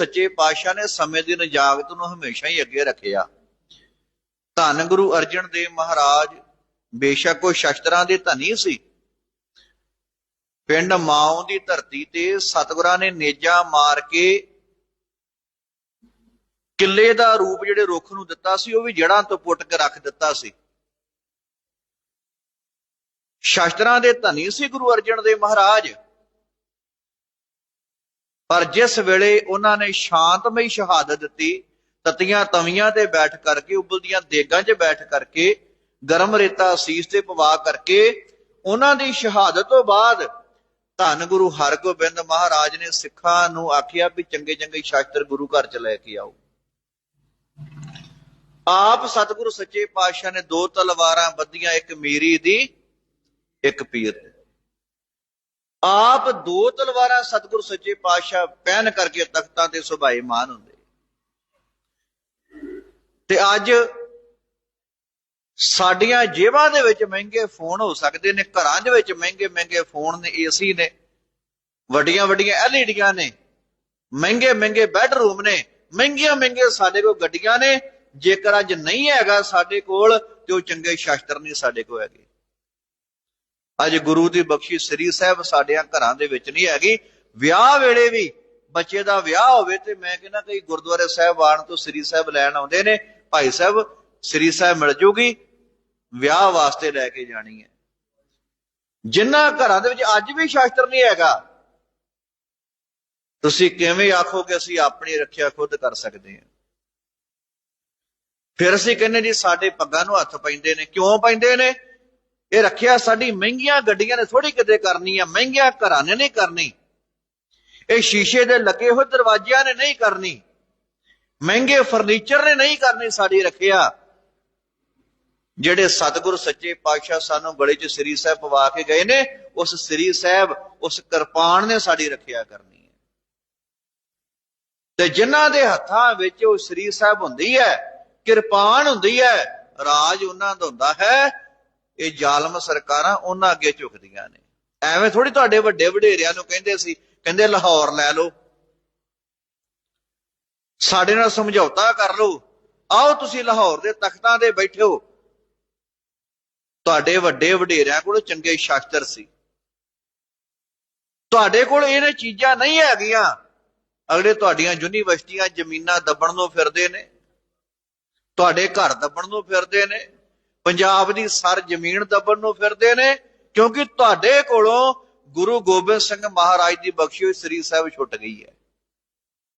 ਸੱਚੇ ਪਾਤਸ਼ਾਹ ਨੇ ਸਮੇਂ ਦੀ ਨਜਾਗਤ ਨੂੰ ਹਮੇਸ਼ਾ ਹੀ ਅੱਗੇ ਰੱਖਿਆ। ਧੰਨ ਗੁਰੂ ਅਰਜਨ ਦੇਵ ਮਹਾਰਾਜ, ਬੇਸ਼ੱਕ ਉਹ ਸ਼ਸਤਰਾਂ ਦੇ ਧਨੀ ਸੀ। ਪਿੰਡ ਮਾਉ ਦੀ ਧਰਤੀ ਤੇ ਸਤਿਗੁਰਾਂ ਨੇ ਨੇਜਾ ਮਾਰ ਕੇ ਕਿੱਲੇ ਦਾ ਰੂਪ ਜਿਹੜੇ ਰੁੱਖ ਨੂੰ ਦਿੱਤਾ ਸੀ, ਉਹ ਵੀ ਜੜਾਂ ਤੋਂ ਪੁੱਟ ਕੇ ਰੱਖ ਦਿੱਤਾ ਸੀ। ਸ਼ਸਤਰਾਂ ਦੇ ਧਨੀ ਸੀ ਗੁਰੂ ਅਰਜਨ ਦੇਵ ਮਹਾਰਾਜ। ਪਰ ਜਿਸ ਵੇਲੇ ਉਹਨਾਂ ਨੇ ਸ਼ਾਂਤਮਈ ਸ਼ਹਾਦਤ ਦਿੱਤੀ, ਤਤੀਆਂ ਤਵੀਆਂ ਤੇ ਬੈਠ ਕਰਕੇ ਉਬਲਦੀਆਂ ਦੇਗਾਂ 'ਚ ਬੈਠ ਕਰਕੇ, ਗਰਮ ਰੇਤਾ ਸੀਸ ਤੇ ਪਵਾ ਕਰਕੇ, ਉਹਨਾਂ ਦੀ ਸ਼ਹਾਦਤ ਤੋਂ ਬਾਅਦ ਧੰਨ ਗੁਰੂ ਹਰਗੋਬਿੰਦ ਮਹਾਰਾਜ ਨੇ ਸਿੱਖਾਂ ਨੂੰ ਆਖਿਆ ਵੀ ਚੰਗੇ ਚੰਗੇ ਸ਼ਾਸਤਰ ਗੁਰੂ ਘਰ ਚ ਲੈ ਕੇ ਆਓ। ਆਪ ਸਤਿਗੁਰੂ ਸੱਚੇ ਪਾਤਸ਼ਾਹ ਨੇ ਦੋ ਤਲਵਾਰਾਂ ਬੱਧੀਆਂ, ਇੱਕ ਮੀਰੀ ਦੀ, ਇੱਕ ਪੀਰ ਦੀ। ਆਪ ਦੋ ਤਲਵਾਰਾਂ ਸਤਿਗੁਰੂ ਸੱਚੇ ਪਾਤਸ਼ਾਹ ਪਹਿਨ ਕਰਕੇ ਤਖਤਾਂ ਤੇ ਸੁਭਾਏ ਮਾਨ ਹੁੰਦੇ। ਤੇ ਅੱਜ ਸਾਡੀਆਂ ਜੇਬਾਂ ਦੇ ਵਿੱਚ ਮਹਿੰਗੇ ਫੋਨ ਹੋ ਸਕਦੇ ਨੇ, ਘਰਾਂ ਦੇ ਵਿੱਚ ਮਹਿੰਗੇ ਮਹਿੰਗੇ ਫੋਨ ਨੇ, ਏਸੀ ਨੇ, ਵੱਡੀਆਂ ਵੱਡੀਆਂ ਐਲਈਡੀਆਂ ਨੇ, ਮਹਿੰਗੇ ਮਹਿੰਗੇ ਬੈੱਡਰੂਮ ਨੇ, ਮਹਿੰਗੀਆਂ ਮਹਿੰਗੇ ਸਾਡੇ ਕੋਲ ਗੱਡੀਆਂ ਨੇ, ਜੇਕਰ ਅੱਜ ਨਹੀਂ ਹੈਗਾ ਸਾਡੇ ਕੋਲ, ਤੇ ਉਹ ਚੰਗੇ ਸ਼ਾਸਤਰ ਨਹੀਂ ਸਾਡੇ ਕੋਲ ਹੈਗੇ। ਅੱਜ ਗੁਰੂ ਦੀ ਬਖਸ਼ੀ ਸ੍ਰੀ ਸਾਹਿਬ ਸਾਡਿਆਂ ਘਰਾਂ ਦੇ ਵਿੱਚ ਨਹੀਂ ਹੈਗੀ। ਵਿਆਹ ਵੇਲੇ ਵੀ ਬੱਚੇ ਦਾ ਵਿਆਹ ਹੋਵੇ ਤੇ ਮੈਂ ਕਹਿੰਦਾ ਕਈ ਗੁਰਦੁਆਰੇ ਸਾਹਿਬ ਆਣ ਤੋਂ ਸ੍ਰੀ ਸਾਹਿਬ ਲੈਣ ਆਉਂਦੇ ਨੇ। ਭਾਈ ਸਾਹਿਬ, ਸ੍ਰੀ ਸਾਹਿਬ ਮਿਲ ਜੂਗੀ। ਵਿਆਹ ਵਾਸਤੇ ਲੈ ਕੇ ਜਾਣੀ ਹੈ। ਜਿਨ੍ਹਾਂ ਘਰਾਂ ਦੇ ਵਿੱਚ ਅੱਜ ਵੀ ਸ਼ਾਸਤਰ ਨਹੀਂ ਹੈਗਾ, ਤੁਸੀਂ ਕਿਵੇਂ ਆਖੋਗੇ ਅਸੀਂ ਆਪਣੀ ਰੱਖਿਆ ਖੁਦ ਕਰ ਸਕਦੇ ਹਾਂ? ਫਿਰ ਅਸੀਂ ਕਹਿੰਦੇ ਜੀ, ਸਾਡੇ ਪੱਗਾਂ ਨੂੰ ਹੱਥ ਪੈਂਦੇ ਨੇ। ਕਿਉਂ ਪੈਂਦੇ ਨੇ? ਇਹ ਰੱਖਿਆ ਸਾਡੀ ਮਹਿੰਗੀਆਂ ਗੱਡੀਆਂ ਨੇ ਥੋੜੀ ਕਿਤੇ ਕਰਨੀ ਆ, ਮਹਿੰਗੀਆਂ ਘਰਾਂ ਨੇ ਨਹੀਂ ਕਰਨੀ। ਇਹ ਸ਼ੀਸ਼ੇ ਦੇ ਲੱਗੇ ਹੋਏ ਦਰਵਾਜ਼ਿਆਂ ਨੇ ਨਹੀਂ ਕਰਨੀ। ਮਹਿੰਗੇ ਫਰਨੀਚਰ ਨੇ ਨਹੀਂ ਕਰਨੀ ਸਾਡੀ ਰੱਖਿਆ। ਜਿਹੜੇ ਸਤਿਗੁਰ ਸੱਚੇ ਪਾਤਸ਼ਾਹ ਸਾਨੂੰ ਗਲੇ 'ਚ ਸ੍ਰੀ ਸਾਹਿਬ ਪਵਾ ਕੇ ਗਏ ਨੇ, ਉਸ ਸ੍ਰੀ ਸਾਹਿਬ, ਉਸ ਕਿਰਪਾਨ ਨੇ ਸਾਡੀ ਰੱਖਿਆ ਕਰਨੀ ਹੈ। ਤੇ ਜਿਨ੍ਹਾਂ ਦੇ ਹੱਥਾਂ ਵਿੱਚ ਉਹ ਸ੍ਰੀ ਸਾਹਿਬ ਹੁੰਦੀ ਹੈ, ਕਿਰਪਾਨ ਹੁੰਦੀ ਹੈ, ਰਾਜ ਉਹਨਾਂ ਦਾ ਹੁੰਦਾ ਹੈ ਇਹ ਜ਼ਾਲਮ ਸਰਕਾਰਾਂ ਉਹਨਾਂ ਅੱਗੇ ਝੁਕਦੀਆਂ ਨੇ। ਐਵੇਂ ਥੋੜੀ ਤੁਹਾਡੇ ਵੱਡੇ ਵਡੇਰਿਆਂ ਨੂੰ ਕਹਿੰਦੇ ਸੀ, ਕਹਿੰਦੇ ਲਾਹੌਰ ਲੈ ਲਓ। ਸਾਡੇ ਨਾਲ ਸਮਝੌਤਾ ਕਰ ਲਓ। ਆਓ ਤੁਸੀਂ ਲਾਹੌਰ ਦੇ ਤਖਤਾਂ ਤੇ ਬੈਠੋ। ਤੁਹਾਡੇ ਵੱਡੇ ਵਡੇਰਿਆਂ ਕੋਲ ਚੰਗੇ ਸ਼ਾਸਤਰ ਸੀ। ਤੁਹਾਡੇ ਕੋਲ ਇਹਨੇ ਚੀਜ਼ਾਂ ਨਹੀਂ ਹੈਗੀਆਂ। ਅਗਲੇ ਤੁਹਾਡੀਆਂ ਯੂਨੀਵਰਸਿਟੀਆਂ ਜ਼ਮੀਨਾਂ ਦੱਬਣ ਨੂੰ ਫਿਰਦੇ ਨੇ। ਤੁਹਾਡੇ ਘਰ ਦੱਬਣ ਨੂੰ ਫਿਰਦੇ ਨੇ। ਪੰਜਾਬ ਦੀ ਸਰ ਜ਼ਮੀਨ ਦੱਬਣ ਨੂੰ ਫਿਰਦੇ ਨੇ, ਕਿਉਂਕਿ ਤੁਹਾਡੇ ਕੋਲੋਂ ਗੁਰੂ ਗੋਬਿੰਦ ਸਿੰਘ ਮਹਾਰਾਜ ਦੀ ਬਖਸ਼ੀ ਹੋਈ ਸ੍ਰੀ ਸਾਹਿਬ ਛੁੱਟ ਗਈ ਹੈ।